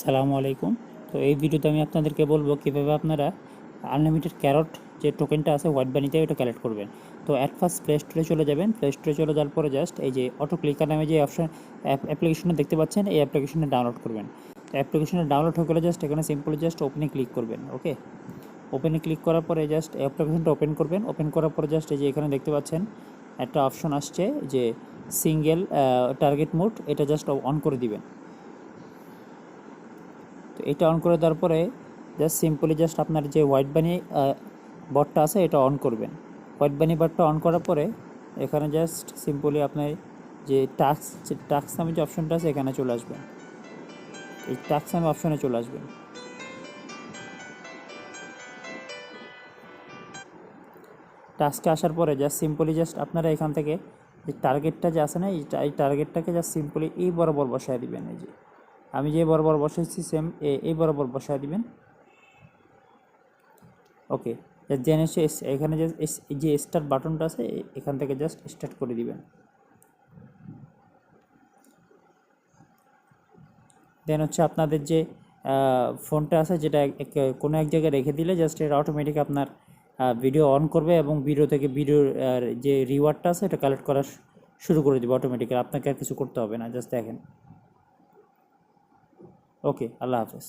সালামু আলাইকুম। তো এই ভিডিওতে আমি আপনাদেরকে বলব কীভাবে আপনারা আনলিমিটেড ক্যারট যে টোকেনটা আছে হোয়াইট বানিতে ওটা কালেক্ট করবেন। তো অ্যাট ফার্স্ট প্লে স্টোরে চলে যাবেন। প্লে স্টোরে চলে যাওয়ার পরে জাস্ট এই যে অটো ক্লিকার নামে যে অপশন অ্যাপ্লিকেশনটা দেখতে পাচ্ছেন, এই অ্যাপ্লিকেশনটা ডাউনলোড করবেন। তো অ্যাপ্লিকেশনটা ডাউনলোড হয়ে গেলে জাস্ট এখানে সিম্পলি জাস্ট ওপেনে ক্লিক করবেন ওকে ওপেনে ক্লিক করার পরে জাস্ট অ্যাপ্লিকেশনটা ওপেন করবেন। ওপেন করার পরে জাস্ট এই যে এখানে দেখতে পাচ্ছেন, একটা অপশন আসছে যে সিঙ্গেল টার্গেট মোড এটা জাস্ট অন করে দিবেন। এটা অন করে দেওয়ার পরে জাস্ট সিম্পলি জাস্ট আপনার যে হোয়াইট বানি বটটা আছে, এটা অন করবেন। হোয়াইট বানি বটটা অন করার পরে এখানে জাস্ট সিম্পলি আপনার যে টাক্স যে টাক্স নামে যে অপশনটা আছে, এখানে চলে আসবেন। এই টাক্স নামে অপশনে চলে আসবেন। টাস্কে আসার পরে জাস্ট সিম্পলি জাস্ট আপনারা এখান থেকে যে টার্গেটটা যে আছে না, এই এই টার্গেটটাকে জাস্ট সিম্পলি এই বরাবর বসায় দিবেন, এই যে। আমি যে বরাবর বসাইছি সেম এই বরাবর বসায় দিবেন। ওকে জেনে এসে এখানে যে যে স্টার্ট বাটনটা আছে, এখান থেকে জাস্ট স্টার্ট করে দিবেন। দেন হচ্ছে আপনাদের যে ফোনটা আছে, যেটা কোনো এক জায়গায় রেখে দিলে জাস্ট এটা অটোমেটিক আপনার ভিডিও অন করবে এবং ভিডিও থেকে ভিডিওর যে রিওয়ার্ডটা আছে, এটা কালেক্ট করা শুরু করে দেবে অটোমেটিক্যালি আপনাকে আর কিছু করতে হবে না জাস্ট দেখেন। ওকে আল্লাহ হাফেজ